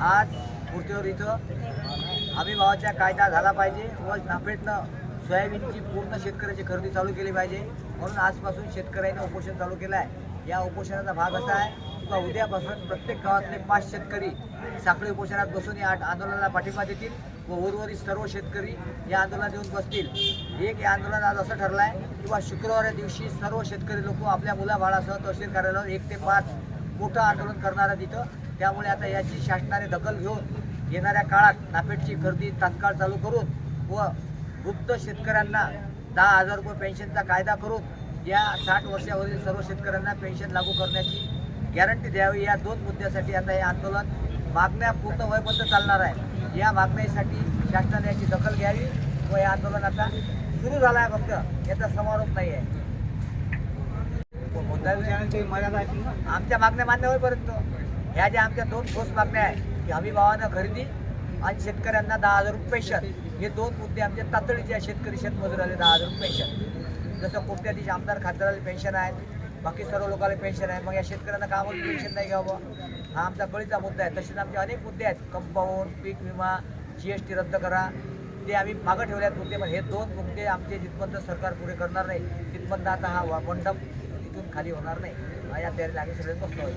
आज मूर्तीवर इथं हमी भावाचा कायदा झाला पाहिजे व नाफेडनं सोयाबीनची पूर्ण शेतकऱ्याची खरेदी चालू केली पाहिजे. म्हणून आजपासून शेतकऱ्यांनी उपोषण चालू केलं आहे. या उपोषणाचा भाग असा आहे का उद्यापासून प्रत्येक गावातले पाच शेतकरी साखळी उपोषणात बसून या आंदोलनाला पाठिंबा देतील व उर्वरित सर्व शेतकरी या आंदोलनात येऊन बसतील. एक या आंदोलन आज असं ठरलं आहे किंवा शुक्रवार दिवशी सर्व शेतकरी लोक आपल्या मुलाबाळासह तहसील कार्यालयावर एक ते पाच मोठं आंदोलन करणार आहेत इथं. त्यामुळे आता याची शासनाने दखल घेऊन येणाऱ्या काळात नाफेडची खरेदी तात्काळ चालू करून व गुप्त शेतकऱ्यांना दहा हजार रुपये पेन्शनचा कायदा करून या साठ वर्षावरील सर्व शेतकऱ्यांना पेन्शन लागू करण्याची गॅरंटी द्यावी. या दोन मुद्द्यासाठी आता हे आंदोलन मागण्या पूर्ण होईपर्यंत चालणार आहे. या मागण्यासाठी शासनाने याची दखल घ्यावी व हे आंदोलन आता सुरू झालं आहे फक्त. याचा समारोप नाही आहे? आमच्या मागण्या मान्य होईपर्यंत. ह्या ज्या आमच्या दोन ठोस मागण्या आहेत की हमी भावानं खरेदी आणि शेतकऱ्यांना दहा हजार रुपये पेन्शन हे दोन मुद्दे आमचे तातडीचे आहेत शेतकरी शेतमजुराले दहा हजार रुपये पेन्शन जसं कोट्याधीश आमदार खासदाराला पेन्शन आहेत बाकी सर्व लोकांना पेन्शन आहे मग या शेतकऱ्यांना कामाला पेन्शन नाही घ्यावं. हा आमचा गळीचा मुद्दा आहे. तसेच आमचे अनेक मुद्दे आहेत. कंपाऊंड पीक विमा जी एस टी रद्द करा. ते आम्ही मागं ठेवल्यात मुद्दे पण हे दोन मुद्दे आमचे जिथपर्यंत सरकार पुरे करणार नाही तिथपर्यंत आता हा वा- मंडप इथून खाली होणार नाही. या तयारीला आम्ही सगळे बसलो